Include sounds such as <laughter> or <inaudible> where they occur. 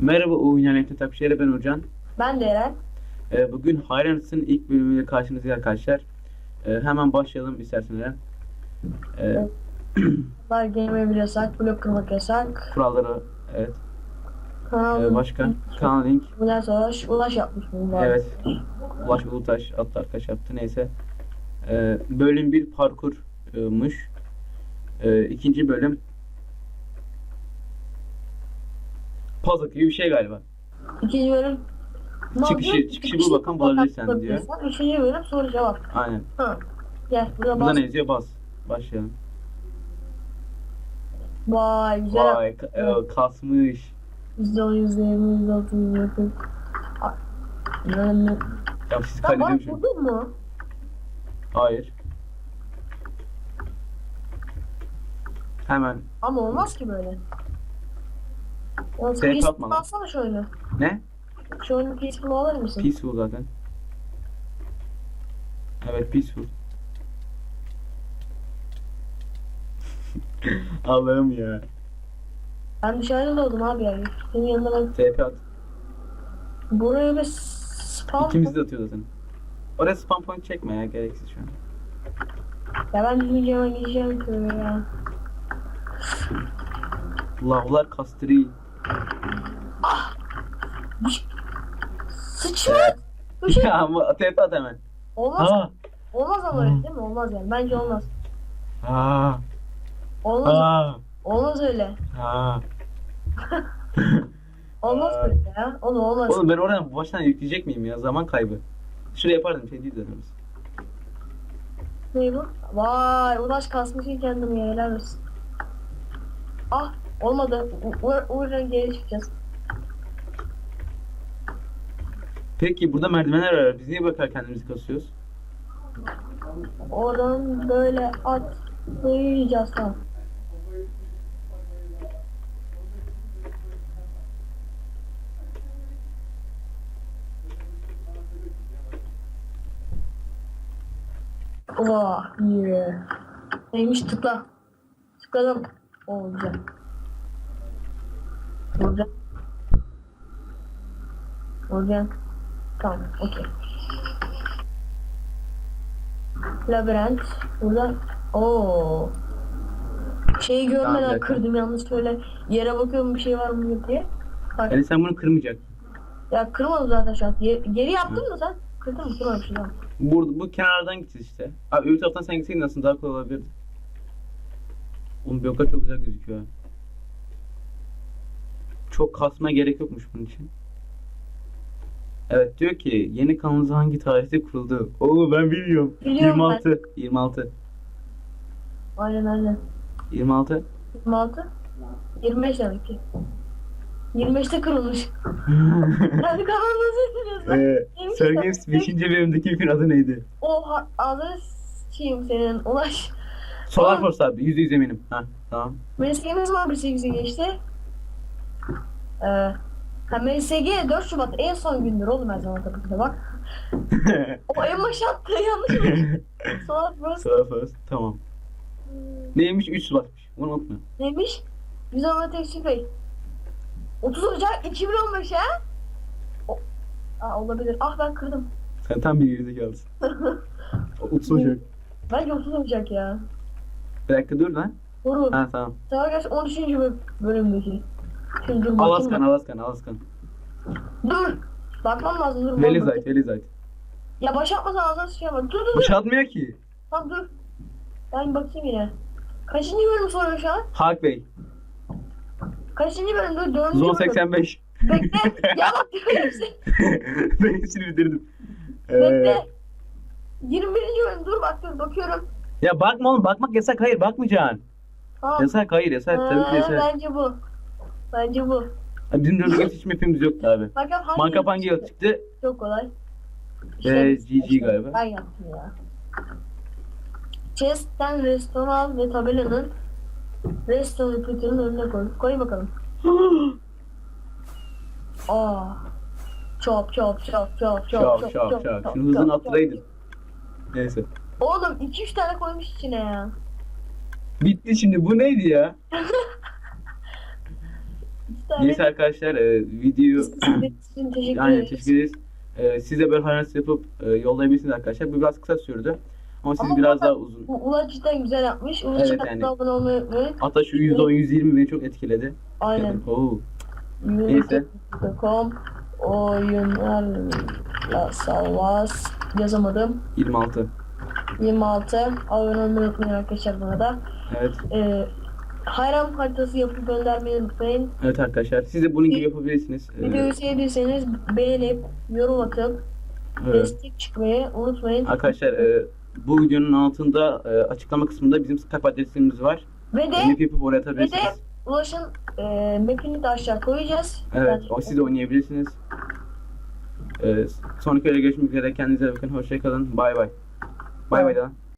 Merhaba Oyun Yanekli Takşehir'e ben Urcan. Ben de Eren. Ee, bugün Hayranıs'ın ilk bölümüyle karşınızdayız arkadaşlar. Ee, hemen başlayalım istersen Eren. Ee, Var game ev yasak, blok kırmak yasak. kuralları evet. Kanal, Ee, başka kanal link. Bundan sonra ulaş yapmış bunlar. Evet. Ulaş Ulutaş attı arkadaş yaptı neyse. Ee, bölüm bir parkurmuş. Ee, ikinci bölüm puzzle gibi bir şey galiba. İkinci bölüm ne Çıkışı- yapıyor? çıkışı bul bakalım, bulabilirsen diyor. bulabilirsen. Üçüncü bölüm soru cevap. Aynen. Ha. Gel burada Burada bas. ne yazıyor? Bas. Başlayalım. Vay güzel. Vay ka- e, kasmış. Yüzde on, yüzde yirmi, yüzde otuz, yüzde kırk. Aa, Ne ne? Ya siz Sen bana kaydediyormuşum. buldun mu? Hayır. Hemen. Ama olmaz ki böyle. Ya, Seni peaceful tapma lan. alsana şu oyunu. Ne? Şu oyunu peaceful alır mısın? Peaceful zaten. Evet peaceful. <laughs> Allah'ım ya. Ben dışarıda doğdum abi yani. Senin yanında ben TP at. buraya bir spam... İkimiz de atıyor zaten. Oraya spam point çekme ya gereksiz şu an. Ya ben hemen gideceğim köye ya. Lavlar kastri. Sıçma! Bir şey <laughs> ya ama TP at hemen. olmaz. Ha. Olmaz ama öyle değil mi? Olmaz yani. Bence olmaz. Ha. Olmaz. Ha. Olmaz öyle. Ha. <laughs> Olmaz böyle ya. Onu olmaz. Oğlum ben oradan baştan yükleyecek miyim ya? Zaman kaybı. Şuraya yapardım şey değil zaten. Ne bu? Vay ulaş kasmışsın kendimi ya helal olsun. Ah olmadı. U- Uğur, Uğur'la geri çıkacağız. Peki burada merdivenler var. Biz niye bakar kendimizi kasıyoruz? Oradan böyle atlayacağız tamam. Vah yeah. Neymiş tıkla. Tıkladım. O güzel. Burada. Tamam okey. Labirent. Burada. Oo. Şeyi Tamam, görmeden dakika. kırdım yalnız böyle yere bakıyorum bir şey var mı diye. Bak, Yani sen bunu kırmayacaksın. ya kırmadım zaten şu an. Ye- geri yaptın mı sen? Kırdın mı? Kırmamışsın tamam. Burada bu kenardan gideceğiz işte. Abi öbür taraftan sen gitseydin aslında daha kolay olabilirdi. Oğlum Byoka çok güzel gözüküyor. ha. Çok kasmaya gerek yokmuş bunun için. Evet diyor ki yeni kanalınız hangi tarihte kuruldu? Oo ben bilmiyorum. Biliyorum 26. 26. Aynen aynen. 26. 26. 25 demek ki. 25'te kırılmış. Hadi kanalınızı izliyorsun. Eee Neymiş Sir o? Games 5. bölümdeki filmin adı neydi? Oha ağzını s**eyim senin. Ulaş. Solar. Force abi %100 eminim. Ha tamam. MSG ne zaman 1.8'e geçti? Ee, ha MSG 4 Şubat en son gündür oğlum her zaman de bak. <laughs> O en başa attı yanlış mı? Solar Frost Solar Force tamam. Neymiş? 3 Şubat'mış. Bunu unutma. neymiş? Güzel ama tek şifre. 30 Ocak 2015 ha? O, Aa, olabilir. Ah ben kırdım. Sen tam bir gerizekalısın. <laughs> 30 Ocak. Bence 30 Ocak ya. Bir dakika dur lan. Doğru. Ha tamam. Daha geç 13. böl- bölümdeki. Şimdi dur bakayım. Alaskan. Alaskan, Alaskan. Dur. Bakmam lazım dur. Velizite, Velizite. Ya baş yapmasan ağzına sıçrayım. Dur dur dur. Boşaltmıyor ki. Tamam dur. Ben bakayım yine. Kaçıncı bölüm soruyor şu an? Hak Bey. Kaçıncı bölüm? Dur dördüncü Zon bölüm. 85. Bekle. <laughs> ya bak <laughs> ben hepsini bitirdim. Ee, Bekle. 21. bölüm dur bak dur bakıyorum. ya bakma oğlum, bakmak yasak. Hayır, bakmayacaksın. Tamam. Yasak, hayır, yasak. Tabii ki Ee, yasak. bence bu. Bence bu. Bizim dördüncü hiç map'imiz yoktu abi. Bakalım hangi Mankap hangi yıl çıktı? Çok kolay. Ee, GG galiba. Ben yaptım ya. Chest'ten restoran ve tabelanın restoran pütürün önüne koy. Koy bakalım. <gasps> Aa. Çop çop çop çop çop Şak şak şak. Şunu hızını attıraydın. Neyse. Oğlum 2-3 tane koymuş içine ya. Bitti şimdi. Bu neydi ya? <laughs> Neyse arkadaşlar e, Sizin teşekkür yani teşekkür ederiz. E, siz de böyle harnas yapıp e, yollayabilirsiniz arkadaşlar. Bu biraz kısa sürdü. Ama siz Ama biraz daha uzun. Ulaş cidden güzel yapmış. Ulaş Evet, yani. abone olmayı unutmayın. Hatta şu %10 120 beni çok etkiledi. Aynen. Oo. Neyse. YouTube.com oyunlarla savaş yazamadım. 26. 26 abone olmayı unutmayın arkadaşlar buna da. Evet. Ee, hayran haritası yapıp göndermeyi unutmayın. Evet arkadaşlar. Siz de bunun gibi yapabilirsiniz. E, Videoyu sevdiyseniz beğenip yorum atıp evet. destek çıkmayı unutmayın. Arkadaşlar e, bu videonun altında e, açıklama kısmında bizim Skype adresimiz var. Ve de yapıp oraya atabilirsiniz. Ulaş'ın e, mapini de aşağı koyacağız. Evet, o siz de oynayabilirsiniz. Ee, sonraki videoda görüşmek üzere. Kendinize bakın. Hoşçakalın. Bay bay. Bay bay. de lan.